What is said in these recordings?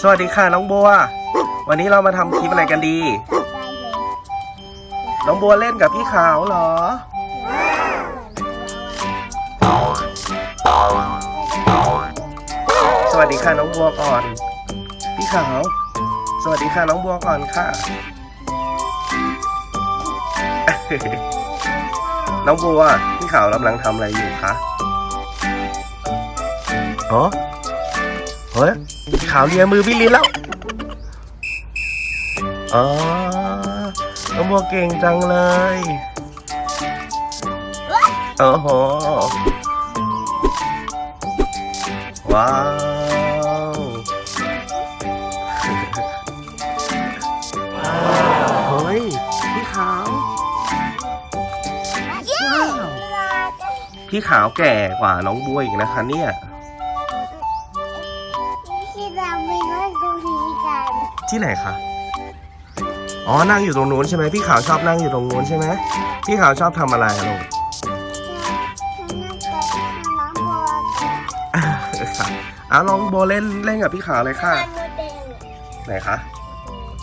สวัสดีค่ะน้องบัว วันนี้เรามาทำคลิปอะไรกันดี น้องบัวเล่นกับพี่ขาวเหรอ สวัสดีค่ะน้องบัวก่อน พี่ขาว สวัสดีค่ะน้องบัวก่อนค่ะ น้องบัวพี่ขาวกำลังทำอะไรอยู่คะ อ๋อ เฮ้ยพี่ขาวเลียมือพี่ลินแล้ว อ๋อน้องบัวเก่งจังเลยโอ้โหว้าวเฮ้ยพี่ขาวว้าวพี่ขาวแก่กว่าน้องบัวอีกนะคะเนี่ยที่ เราไม่เล่นตรงนี้กันที่ไหนคะ อ๋อ นั่งอยู่ตรงนู้นใช่ไหมพี่ขาวชอบนั่งอยู่ตรงนู้นใช่ไหมพี่ขาวชอบทำอะไรอะลูก ค่ะเอาลองโบเล่นเล่นกับพี่ขาวเลยค่ะ ไหนคะ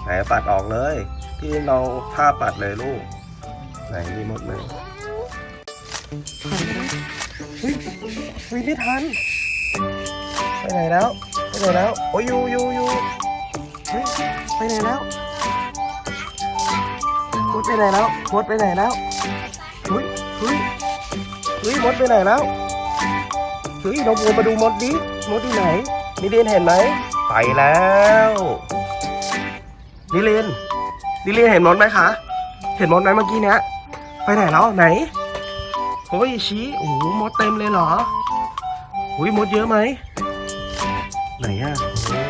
ไหนปัดออกเลย พี่เราผ้าปัดเลยลูก ไหนมีมดไหมเฮ้ยเฮ้ยไม่ทัน ไปไหนแล้ว ไปไหนแล้ว โอ้ยอยูอยูอยูเฮ้ยไปไหนแล้วมดไปไหนแล้วมดไปไหนแล้วเฮ้ยเฮ้ยเฮ้ยมดไปไหนแล้วเฮ้ยน้องบัวมาดูมดดิมดที่ไหนนิเรนเห็นไหมไปแล้วนิเรนนิเรนเห็นมดไหมคะเห็นมดไหมเมื่อกี้เนี้ยไปไหนแล้วไหนโอ้ยชี้โอ้โหมดเต็มเลยเหรออุ้ยมดเยอะไหม ไหนอะ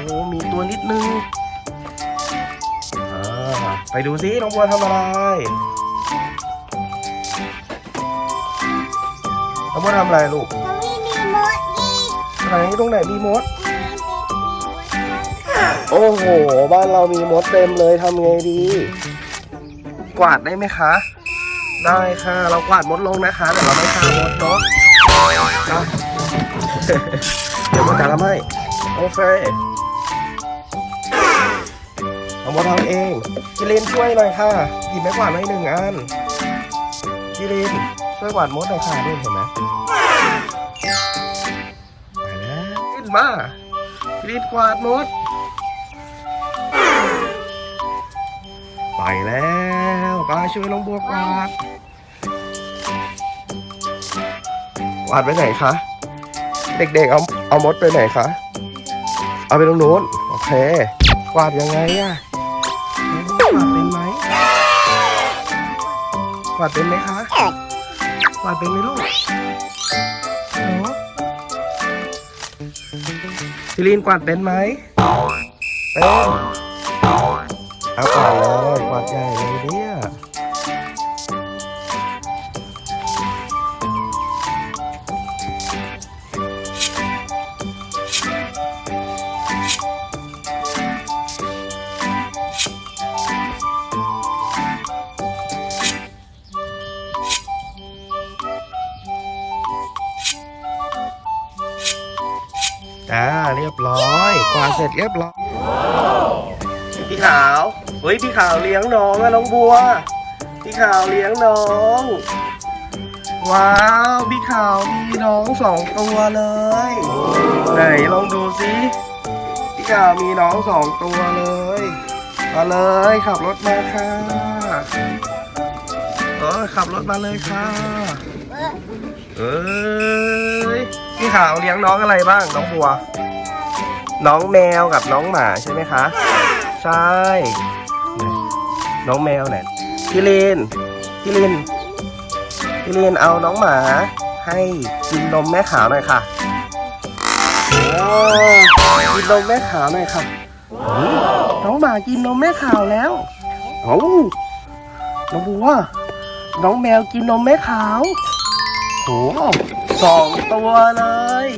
โอ้มีตัวนิดนึงอ่าไปดูซิน้องบัวทำอะไรน้องบัวทำอะไรลูกแล้วไม่มีมดอีกไหนตรงไหนมีมด โอ้โห บ้านเรามีมดเต็มเลยทำไงดี กวาดได้ไหมคะ ได้ค่ะ เรากวาดมดลงนะคะแต่เราไม่ฆ่ามดเนาะนะเดี๋ยวมดจะละไม่ โอเคเอามดทำเองจิลินช่วยหน่อยค่ะหยิบไม้กวาดมาให้หนึ่งอันจิลินช่วยกวาดมดหน่อยค่ะนี่เห็นไหมไปแล้วขึ้นมารีดกวาดมด ไปแล้วป้าช่วยน้องบัวกวาดกวาดไปไหนคะ เด็กๆเอาเอามดไปไหนคะ เอาไปตรงโน้นโอเคกวาดยังไงอะน้องบัวกวาดเป็นไหมกวาดเป็นไหมคะกวาดเป็นไหมลูกเหรอซิลีนกวาดเป็นไหมเป็นเอากวาดเลยกวาดใหญ่เลยเนี่ย อ่าเรียบร้อยกวาดเสร็จเรียบร้อยพี่ขาวเฮ้ยพี่ขาวเลี้ยงน้องอะน้องบัว พี่ขาวเลี้ยงน้อง ว้าวพี่ขาวมีน้องสองตัวเลย ไหนลองดูสิพี่ขาวมีน้องสองตัวเลยมาเลยขับรถมาค่ะ เออขับรถมาเลยค่ะ เอ้ยพี่ขาวเลี้ยงน้องอะไรบ้าง น้องบัว น้องแมวกับน้องหมาใช่ไหมคะ ใช่ น้องแมวเนี่ยพี่ลินพี่ลินพี่ลินเอาน้องหมา ให้กินนมแม่ขาวหน่อยค่ะโอ้กินนมแม่ขาวหน่อยค่ะน้องหมากินนมแม่ขาวแล้วโอ้น้องบัว น้องแมวกินนมแม่ขาวโหสองตัวเลย